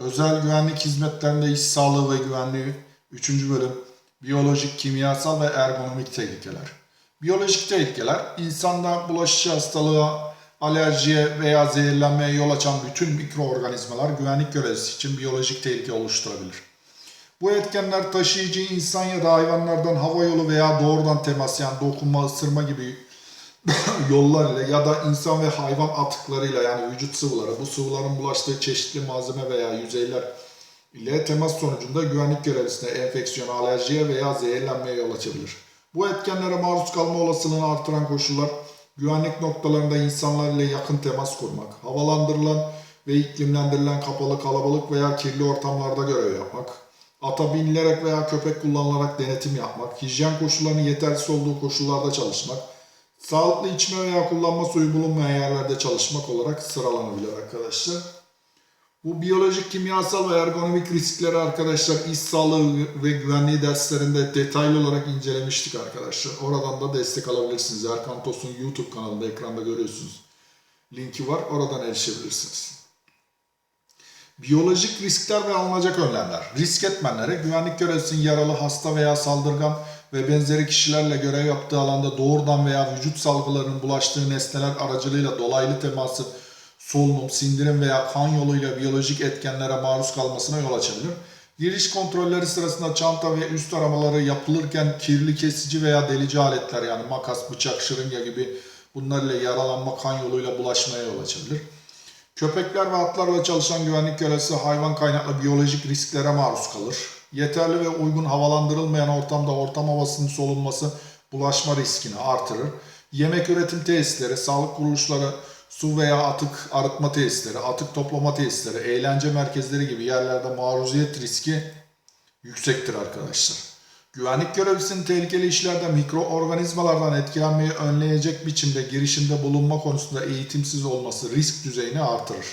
Özel güvenlik hizmetlerinde iş sağlığı ve güvenliği 3. bölüm Biyolojik, kimyasal ve ergonomik tehlikeler. Biyolojik tehlikeler insanda bulaşıcı hastalığa, alerjiye veya zehirlenmeye yol açan bütün mikroorganizmalar güvenlik görevlisi için biyolojik tehlike oluşturabilir. Bu etkenler taşıyıcı insan ya da hayvanlardan hava yolu veya doğrudan temas yani dokunma, ısırma gibi yollar ile ya da insan ve hayvan atıklarıyla yani vücut sıvıları, bu sıvıların bulaştığı çeşitli malzeme veya yüzeyler ile temas sonucunda güvenlik görevlisine enfeksiyona, alerjiye veya zehirlenmeye yol açabilir. Bu etkenlere maruz kalma olasılığını artıran koşullar, güvenlik noktalarında insanlar ile yakın temas kurmak, havalandırılan ve iklimlendirilen kapalı, kalabalık veya kirli ortamlarda görev yapmak, ata binilerek veya köpek kullanılarak denetim yapmak, hijyen koşullarının yetersiz olduğu koşullarda çalışmak, sağlıklı içme veya kullanma suyu bulunmayan yerlerde çalışmak olarak sıralanabilir arkadaşlar. Bu biyolojik, kimyasal ve ergonomik riskleri arkadaşlar iş sağlığı ve güvenliği derslerinde detaylı olarak incelemiştik arkadaşlar. Oradan da destek alabilirsiniz. Erkan Tos'un YouTube kanalında ekranda görüyorsunuz. Linki var. Oradan erişebilirsiniz. Biyolojik riskler ve alınacak önlemler. Risk etmenlere güvenlik görevlisinin yaralı, hasta veya saldırgan ve benzeri kişilerle görev yaptığı alanda doğrudan veya vücut salgılarının bulaştığı nesneler aracılığıyla dolaylı teması, solunum, sindirim veya kan yoluyla biyolojik etkenlere maruz kalmasına yol açabilir. Giriş kontrolleri sırasında çanta ve üst aramaları yapılırken kirli kesici veya delici aletler yani makas, bıçak, şırınga gibi bunlarla yaralanma kan yoluyla bulaşmaya yol açabilir. Köpekler ve atlarla çalışan güvenlik görevlisi hayvan kaynaklı biyolojik risklere maruz kalır. Yeterli ve uygun havalandırılmayan ortamda ortam havasının solunması bulaşma riskini artırır. Yemek üretim tesisleri, sağlık kuruluşları, su veya atık arıtma tesisleri, atık toplama tesisleri, eğlence merkezleri gibi yerlerde maruziyet riski yüksektir arkadaşlar. Güvenlik görevlisinin tehlikeli işlerde mikroorganizmalardan etkilenmeyi önleyecek biçimde girişimde bulunma konusunda eğitimsiz olması risk düzeyini artırır.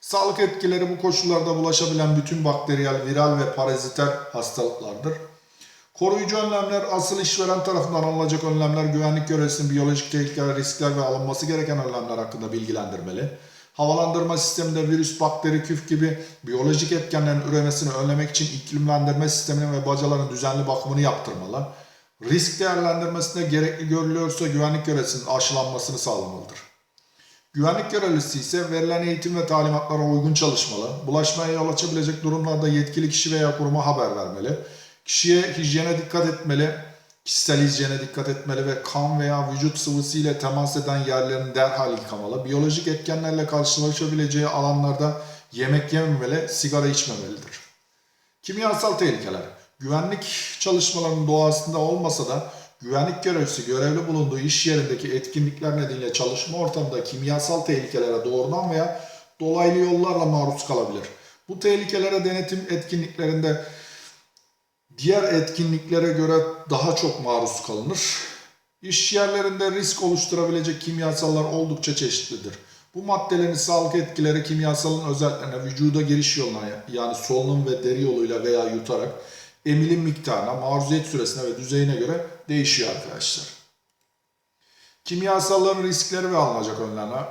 Sağlık etkileri bu koşullarda bulaşabilen bütün bakteriyel, viral ve paraziter hastalıklardır. Koruyucu önlemler asıl işveren tarafından alınacak önlemler güvenlik görevlisinin biyolojik tehlikeler, riskler ve alınması gereken önlemler hakkında bilgilendirmeli. Havalandırma sisteminde virüs, bakteri, küf gibi biyolojik etkenlerin üremesini önlemek için iklimlendirme sisteminin ve bacaların düzenli bakımını yaptırmalı. Risk değerlendirmesinde gerekli görülüyorsa güvenlik görevlisinin aşılanmasını sağlamalıdır. Güvenlik görevlisi ise verilen eğitim ve talimatlara uygun çalışmalı, bulaşmaya yol açabilecek durumlarda yetkili kişi veya kuruma haber vermeli, kişiye hijyene dikkat etmeli, kişisel hijyene dikkat etmeli ve kan veya vücut sıvısı ile temas eden yerlerini derhal yıkamalı, biyolojik etkenlerle karşılaşabileceği alanlarda yemek yememeli, sigara içmemelidir. Kimyasal tehlikeler. Güvenlik çalışmalarının doğasında olmasa da güvenlik görevlisi görevli bulunduğu iş yerindeki etkinlikler nedeniyle çalışma ortamında kimyasal tehlikelere doğrudan veya dolaylı yollarla maruz kalabilir. Bu tehlikelere denetim etkinliklerinde diğer etkinliklere göre daha çok maruz kalınır. İş yerlerinde risk oluşturabilecek kimyasallar oldukça çeşitlidir. Bu maddelerin sağlık etkileri kimyasalın özelliklerine, vücuda giriş yoluna yani solunum ve deri yoluyla veya yutarak emilim miktarına, maruziyet süresine ve düzeyine göre değişiyor arkadaşlar. Kimyasalların riskleri ve alınacak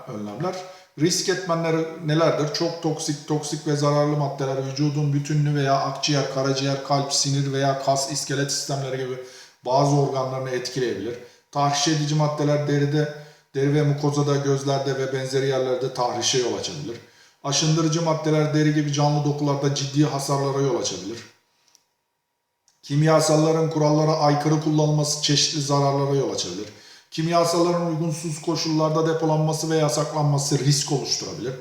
önlemler. Risk etmenleri nelerdir? Çok toksik, toksik ve zararlı maddeler vücudun bütününü veya akciğer, karaciğer, kalp, sinir veya kas, iskelet sistemleri gibi bazı organlarını etkileyebilir. Tahriş edici maddeler deride, deri ve mukozada, gözlerde ve benzeri yerlerde tahrişe yol açabilir. Aşındırıcı maddeler deri gibi canlı dokularda ciddi hasarlara yol açabilir. Kimyasalların kurallara aykırı kullanılması çeşitli zararlara yol açabilir. Kimyasalların uygunsuz koşullarda depolanması ve yasaklanması risk oluşturabilir.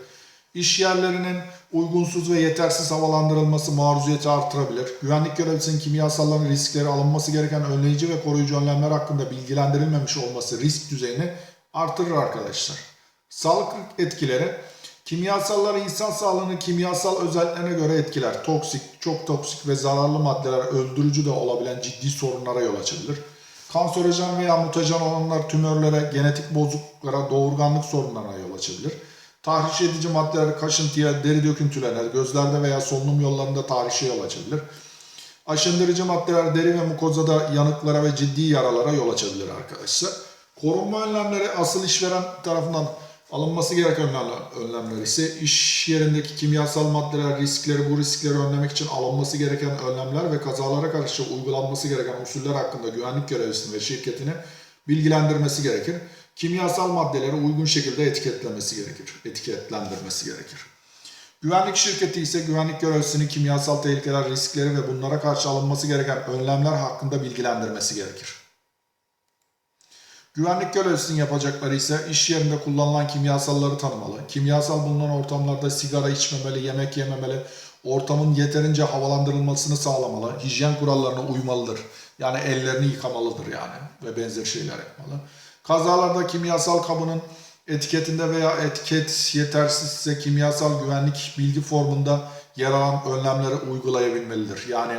İş yerlerinin uygunsuz ve yetersiz havalandırılması maruziyeti artırabilir. Güvenlik görevlisinin kimyasalların riskleri alınması gereken önleyici ve koruyucu önlemler hakkında bilgilendirilmemiş olması risk düzeyini artırır arkadaşlar. Sağlık etkileri Kimyasallar insan sağlığını kimyasal özelliklerine göre etkiler. Toksik, çok toksik ve zararlı maddeler öldürücü de olabilen ciddi sorunlara yol açabilir. Kanserojen veya mutajen olanlar tümörlere, genetik bozukluklara, doğurganlık sorunlarına yol açabilir. Tahriş edici maddeler kaşıntıya, deri döküntülerine, gözlerde veya solunum yollarında tahrişe yol açabilir. Aşındırıcı maddeler deri ve mukozada yanıklara ve ciddi yaralara yol açabilir arkadaşlar. Korunma önlemleri asıl işveren tarafından Alınması gereken önlemler, ise iş yerindeki kimyasal maddeler riskleri, bu riskleri önlemek için alınması gereken önlemler ve kazalara karşı uygulanması gereken usuller hakkında güvenlik görevlisini ve şirketini bilgilendirmesi gerekir. Kimyasal maddeleri uygun şekilde etiketlemesi gerekir, etiketlendirmesi gerekir. Güvenlik şirketi ise güvenlik görevlisinin kimyasal tehlikeler, riskleri ve bunlara karşı alınması gereken önlemler hakkında bilgilendirmesi gerekir. Güvenlik görevlisinin yapacakları ise iş yerinde kullanılan kimyasalları tanımalı, kimyasal bulunan ortamlarda sigara içmemeli, yemek yememeli, ortamın yeterince havalandırılmasını sağlamalı, hijyen kurallarına uymalıdır. Yani ellerini yıkamalıdır yani ve benzer şeyler yapmalı. Kazalarda kimyasal kabının etiketinde veya etiket yetersizse kimyasal güvenlik bilgi formunda yer alan önlemleri uygulayabilmelidir. Yani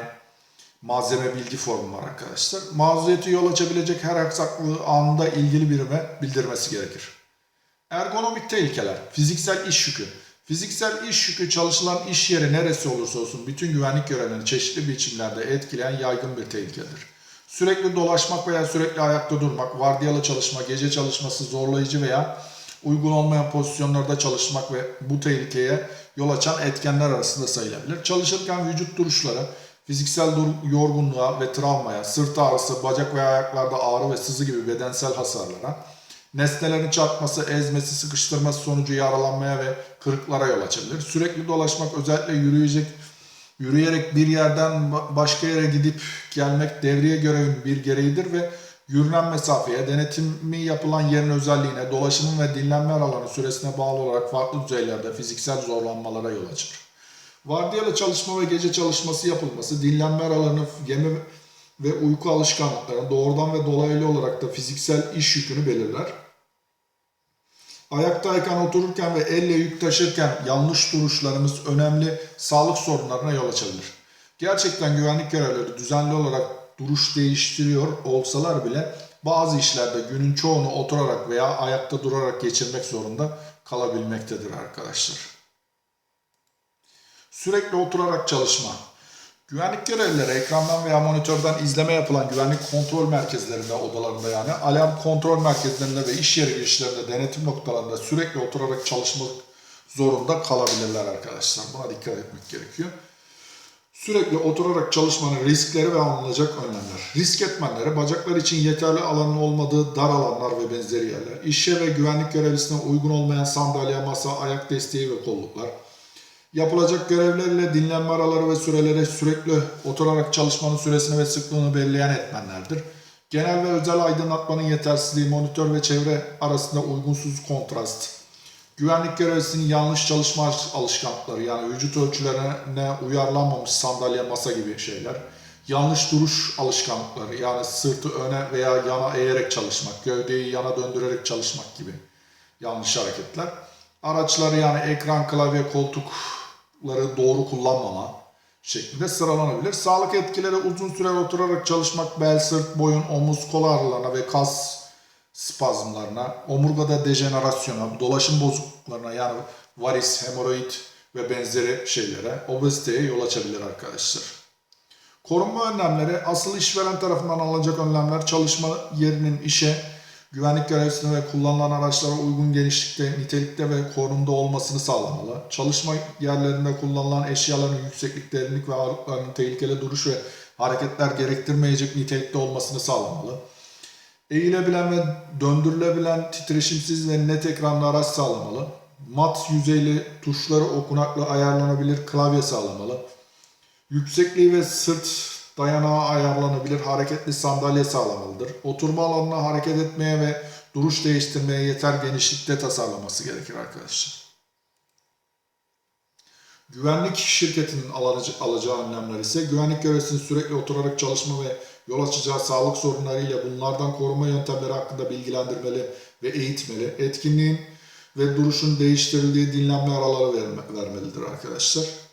malzeme bilgi formu var arkadaşlar. Mazeriyeti yol açabilecek her aksaklığı anında ilgili birime bildirmesi gerekir. Ergonomik tehlikeler, fiziksel iş yükü. Fiziksel iş yükü çalışılan iş yeri neresi olursa olsun bütün güvenlik görevlerini çeşitli biçimlerde etkileyen yaygın bir tehlikedir. Sürekli dolaşmak veya sürekli ayakta durmak, vardiyalı çalışma, gece çalışması zorlayıcı veya uygun olmayan pozisyonlarda çalışmak ve bu tehlikeye yol açan etkenler arasında sayılabilir. Çalışırken vücut duruşları, fiziksel yorgunluğa ve travmaya, sırt ağrısı, bacak veya ayaklarda ağrı ve sızı gibi bedensel hasarlara, nesnelerin çarpması, ezmesi, sıkıştırması sonucu yaralanmaya ve kırıklara yol açabilir. Sürekli dolaşmak özellikle yürüyecek Yürüyerek bir yerden ba- başka yere gidip gelmek devriye görevinin bir gereğidir ve yürünen mesafeye, denetimi yapılan yerin özelliğine, dolaşımın ve dinlenme alanı süresine bağlı olarak farklı düzeylerde fiziksel zorlanmalara yol açar. Vardiyalı çalışma ve gece çalışması yapılması, dinlenme aralarını, yeme ve uyku alışkanlıklarını doğrudan ve dolaylı olarak da fiziksel iş yükünü belirler. Ayaktayken, otururken ve elle yük taşırken yanlış duruşlarımız önemli sağlık sorunlarına yol açabilir. Gerçekten güvenlik görevlileri düzenli olarak duruş değiştiriyor olsalar bile bazı işlerde günün çoğunu oturarak veya ayakta durarak geçirmek zorunda kalabilmektedir arkadaşlar. Sürekli oturarak çalışma. Güvenlik görevlileri ekrandan veya monitörden izleme yapılan güvenlik kontrol merkezlerinde, odalarında yani alarm kontrol merkezlerinde ve iş yeri girişlerinde, denetim noktalarında sürekli oturarak çalışmak zorunda kalabilirler arkadaşlar. Buna dikkat etmek gerekiyor. Sürekli oturarak çalışmanın riskleri ve alınacak önlemler. Risk etmenleri, bacaklar için yeterli alanın olmadığı dar alanlar ve benzeri yerler. İşe ve güvenlik görevlisine uygun olmayan sandalye, masa, ayak desteği ve kolluklar. Yapılacak görevlerle dinlenme araları ve süreleri sürekli oturarak çalışmanın süresini ve sıklığını belirleyen etmenlerdir. Genel ve özel aydınlatmanın yetersizliği, monitör ve çevre arasında uygunsuz kontrast. Güvenlik görevlisinin yanlış çalışma alışkanlıkları yani vücut ölçülerine uyarlanmamış sandalye, masa gibi şeyler. Yanlış duruş alışkanlıkları yani sırtı öne veya yana eğerek çalışmak, gövdeyi yana döndürerek çalışmak gibi yanlış hareketler. Araçları yani ekran, klavye, koltukları doğru kullanmama şeklinde sıralanabilir. Sağlık etkileri uzun süre oturarak çalışmak, bel, sırt, boyun, omuz, kol ağrılarına ve kas spazmlarına, omurgada dejenerasyona, dolaşım bozukluklarına yani varis, hemoroid ve benzeri şeylere, obeziteye yol açabilir arkadaşlar. Korunma önlemleri, asıl işveren tarafından alınacak önlemler çalışma yerinin işe, güvenlik görevlisine ve kullanılan araçlara uygun genişlikte, nitelikte ve korunumda olmasını sağlamalı. Çalışma yerlerinde kullanılan eşyaların yükseklik, derinlik ve ağırlıklarının tehlikeli duruş ve hareketler gerektirmeyecek nitelikte olmasını sağlamalı. Eğilebilen ve döndürülebilen titreşimsiz ve net ekranlı araç sağlamalı. Mat yüzeyli tuşları okunaklı ayarlanabilir klavye sağlamalı. Yüksekliği ve sırt dayanağı ayarlanabilir hareketli sandalye sağlamalıdır. Oturma alanına hareket etmeye ve duruş değiştirmeye yeter genişlikte tasarlaması gerekir arkadaşlar. Güvenlik şirketinin alacağı, önlemler ise güvenlik görevlisinin sürekli oturarak çalışma ve yol açacağı sağlık sorunlarıyla bunlardan koruma yöntemleri hakkında bilgilendirmeli ve eğitmeli. Etkinliğin ve duruşun değiştirildiği dinlenme araları verme, vermelidir arkadaşlar.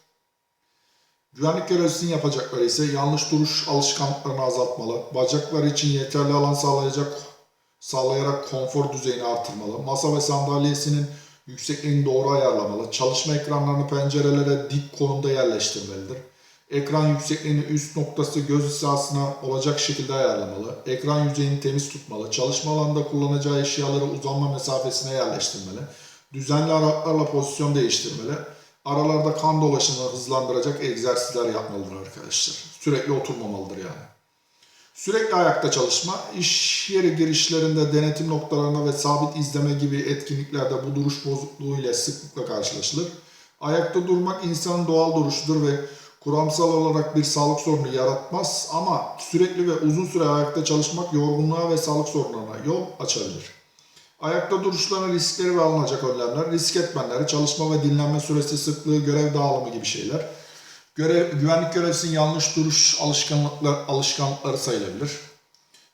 Güvenlik görevlisinin yapacakları ise yanlış duruş alışkanlıklarını azaltmalı, bacaklar için yeterli alan sağlayacak sağlayarak konfor düzeyini artırmalı, masa ve sandalyesinin yüksekliğini doğru ayarlamalı, çalışma ekranlarını pencerelere dik konumda yerleştirmelidir. Ekran yüksekliğini üst noktası göz hizasına olacak şekilde ayarlamalı, ekran yüzeyini temiz tutmalı, çalışma alanında kullanacağı eşyaları uzanma mesafesine yerleştirmeli, Düzenli aralıklarla pozisyon değiştirmeli. Aralarda kan dolaşımını hızlandıracak egzersizler yapmalıdır arkadaşlar. Sürekli oturmamalıdır yani. Sürekli ayakta çalışma, iş yeri girişlerinde, denetim noktalarında ve sabit izleme gibi etkinliklerde bu duruş bozukluğu ile sıklıkla karşılaşılır. Ayakta durmak insanın doğal duruşudur ve kuramsal olarak bir sağlık sorunu yaratmaz ama sürekli ve uzun süre ayakta çalışmak yorgunluğa ve sağlık sorunlarına yol açabilir. Ayakta duruşların riskleri ve alınacak önlemler, risk etmenleri, çalışma ve dinlenme süresi sıklığı, görev dağılımı gibi şeyler. Görev, güvenlik görevlisinin yanlış duruş alışkanlıkları, alışkanlıkları sayılabilir.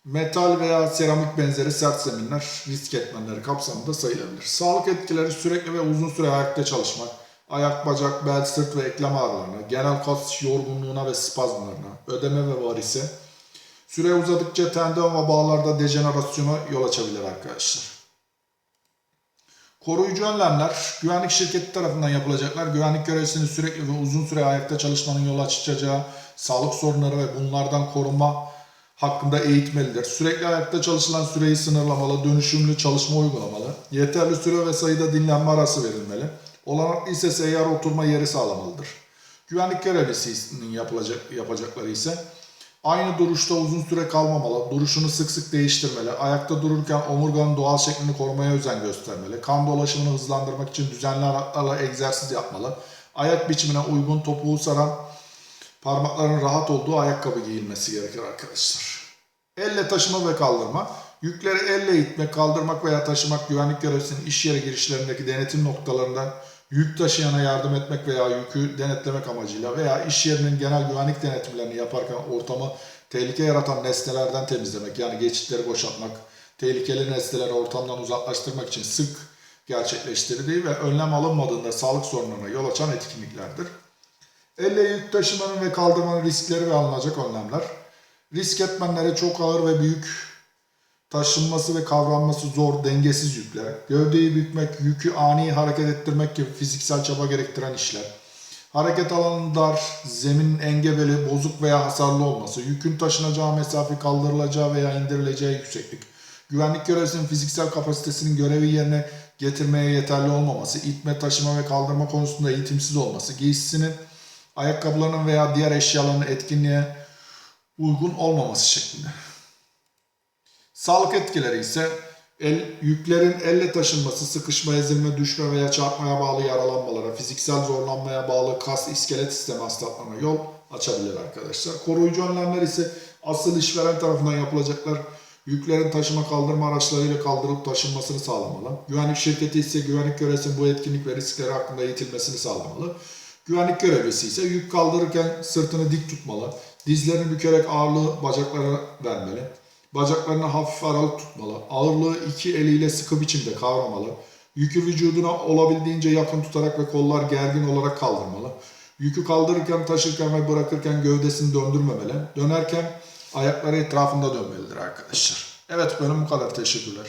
Metal veya seramik benzeri sert zeminler risk etmenleri kapsamında sayılabilir. Sağlık etkileri sürekli ve uzun süre ayakta çalışmak, ayak, bacak, bel, sırt ve eklem ağrılarına, genel kas yorgunluğuna ve spazmlarına, ödeme ve varise, süre uzadıkça tendon ve bağlarda dejenerasyona yol açabilir arkadaşlar. Koruyucu önlemler, güvenlik şirketi tarafından yapılacaklar. Güvenlik görevlisinin sürekli ve uzun süre ayakta çalışmanın yol açacağı sağlık sorunları ve bunlardan korunma hakkında eğitmelidir. Sürekli ayakta çalışılan süreyi sınırlamalı, dönüşümlü çalışma uygulamalı. Yeterli süre ve sayıda dinlenme arası verilmeli. Olanaklı ise seyyar oturma yeri sağlamalıdır. Güvenlik görevlisinin yapılacak, yapacakları ise Aynı duruşta uzun süre kalmamalı, duruşunu sık sık değiştirmeli, ayakta dururken omurganın doğal şeklini korumaya özen göstermeli, kan dolaşımını hızlandırmak için düzenli aralıklarla egzersiz yapmalı, ayak biçimine uygun topuğu saran parmakların rahat olduğu ayakkabı giyilmesi gerekir arkadaşlar. Elle taşıma ve kaldırma, yükleri elle itmek, kaldırmak veya taşımak güvenlik görevlisinin iş yeri girişlerindeki denetim noktalarında yük taşıyana yardım etmek veya yükü denetlemek amacıyla veya iş yerinin genel güvenlik denetimlerini yaparken ortamı tehlike yaratan nesnelerden temizlemek yani geçitleri boşaltmak, tehlikeli nesneleri ortamdan uzaklaştırmak için sık gerçekleştirildiği ve önlem alınmadığında sağlık sorunlarına yol açan etkinliklerdir. Elle yük taşımanın ve kaldırmanın riskleri ve alınacak önlemler. Risk etmenleri çok ağır ve büyük taşınması ve kavranması zor, dengesiz yükler, gövdeyi bükmek, yükü ani hareket ettirmek gibi fiziksel çaba gerektiren işler, hareket alanı dar, zeminin engebeli, bozuk veya hasarlı olması, yükün taşınacağı mesafe kaldırılacağı veya indirileceği yükseklik, güvenlik görevlisinin fiziksel kapasitesinin görevi yerine getirmeye yeterli olmaması, itme, taşıma ve kaldırma konusunda eğitimsiz olması, giysisinin, ayakkabılarının veya diğer eşyaların etkinliğe uygun olmaması şeklinde. Sağlık etkileri ise el, yüklerin elle taşınması, sıkışma, ezilme, düşme veya çarpmaya bağlı yaralanmalara, fiziksel zorlanmaya bağlı kas iskelet sistemi hastalıklarına yol açabilir arkadaşlar. Koruyucu önlemler ise asıl işveren tarafından yapılacaklar yüklerin taşıma kaldırma araçlarıyla kaldırılıp taşınmasını sağlamalı. Güvenlik şirketi ise güvenlik görevlisinin bu etkinlik ve riskleri hakkında eğitilmesini sağlamalı. Güvenlik görevlisi ise yük kaldırırken sırtını dik tutmalı, dizlerini bükerek ağırlığı bacaklara vermeli. Bacaklarını hafif aralık tutmalı. Ağırlığı iki eliyle sıkı biçimde kavramalı. Yükü vücuduna olabildiğince yakın tutarak ve kollar gergin olarak kaldırmalı. Yükü kaldırırken, taşırken ve bırakırken gövdesini döndürmemeli. Dönerken ayakları etrafında dönmelidir arkadaşlar. Evet bölüm bu kadar. Teşekkürler.